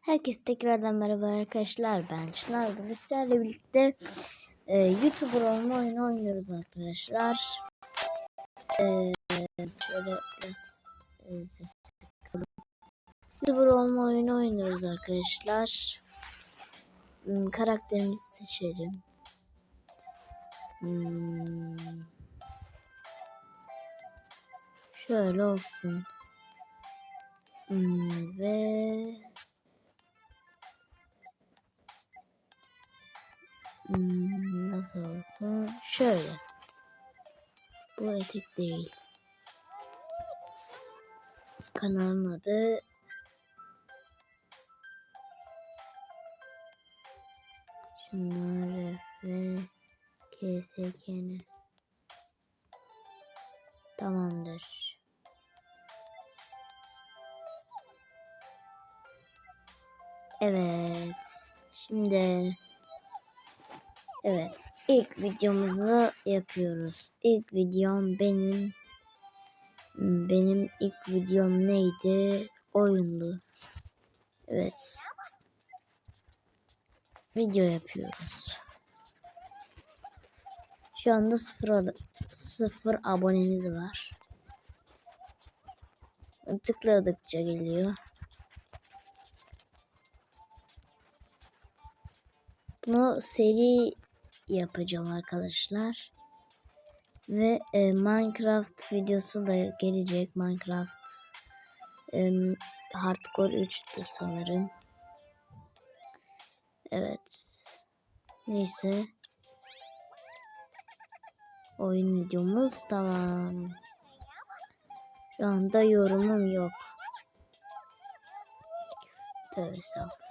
Herkes tekrardan merhaba arkadaşlar. Ben Çınar. Bugün sizlerle birlikte e, YouTuber olma oyunu oynuyoruz arkadaşlar. E, şöyle biraz e, ses kısalım. YouTuber olma oyunu oynuyoruz arkadaşlar. Hmm, karakterimizi seçelim. Hmm. Şöyle olsun. Hmm, ve Hmm, nasıl olsa şöyle. Bu etek değil. Kanalın adı Şunlar ve KSKN Tamamdır. Evet. Şimdi Evet, ilk videomuzu yapıyoruz. İlk videom benim benim ilk videom neydi? Oyundu. Evet. Video yapıyoruz. Şu anda sıfır, sıfır abonemiz var. Tıkladıkça geliyor. Bunu seri yapacağım arkadaşlar. Ve e, Minecraft videosu da gelecek. Minecraft e, Hardcore 3'tü sanırım. Evet. Neyse. Oyun videomuz tamam. Şu anda yorumum yok. Tövbe estağfurullah.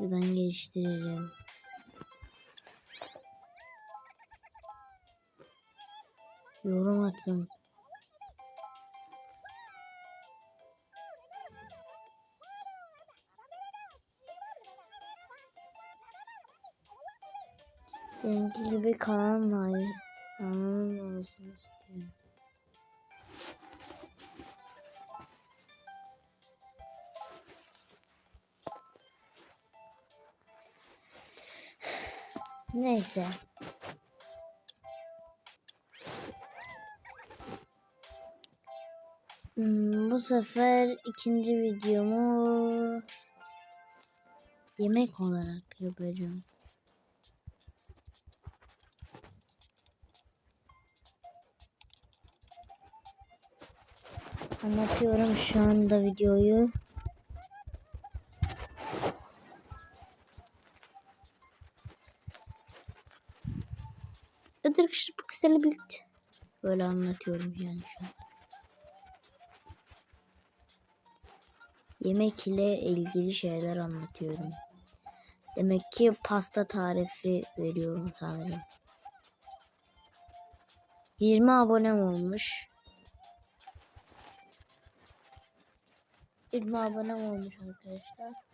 Buradan geliştirelim. Yorum atın. Seninki gibi kanalın hayır. Kanalın olsun istiyorum. Neyse. Hmm, bu sefer ikinci videomu yemek olarak yapacağım. Anlatıyorum şu anda videoyu. Evet arkadaşlar bu güzel birlikte. Böyle anlatıyorum yani şu an. Yemek ile ilgili şeyler anlatıyorum. Demek ki pasta tarifi veriyorum sanırım. 20 abonem olmuş. 20 abonem olmuş arkadaşlar.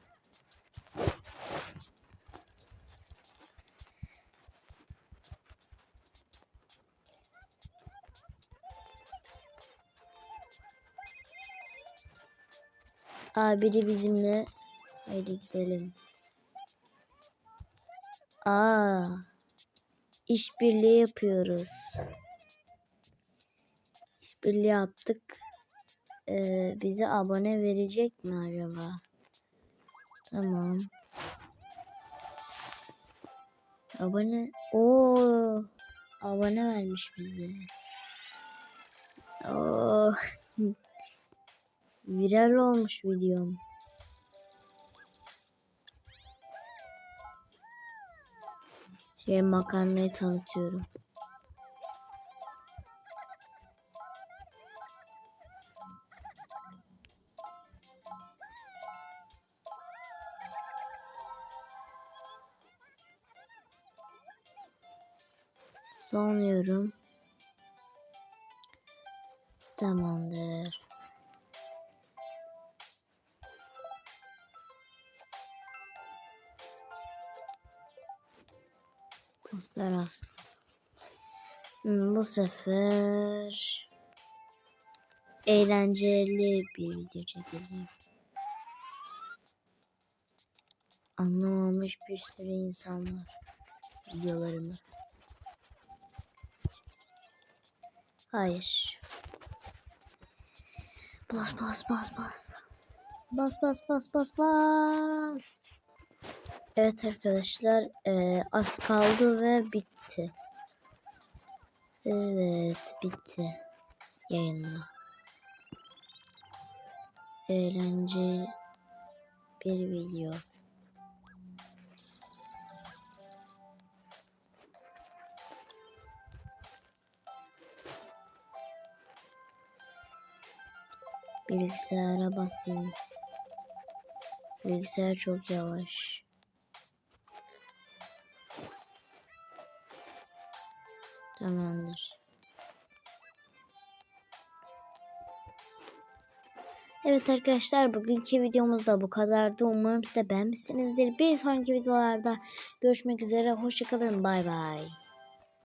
Aa biri bizimle. Haydi gidelim. Aa. İşbirliği yapıyoruz. İşbirliği yaptık. Ee, bize abone verecek mi acaba? Tamam. Abone. Oo. Abone vermiş bize. Oo. Viral olmuş videom. Şey makarnayı tanıtıyorum. Son yorum. Tamamdır. Postlar aslında. Hmm, bu sefer eğlenceli bir video çekeceğim. Anlamamış bir sürü insan var videolarımı. Hayır. Bas bas bas bas. Bas bas bas bas bas. Evet arkadaşlar eee, az kaldı ve bitti. Evet bitti. Yayınla. Eğlenceli bir video. Bilgisayara basayım. Bilgisayar çok yavaş. Tamamdır. Evet arkadaşlar bugünkü videomuz da bu kadardı. Umarım siz de beğenmişsinizdir. Bir sonraki videolarda görüşmek üzere. Hoşçakalın. Bay bay.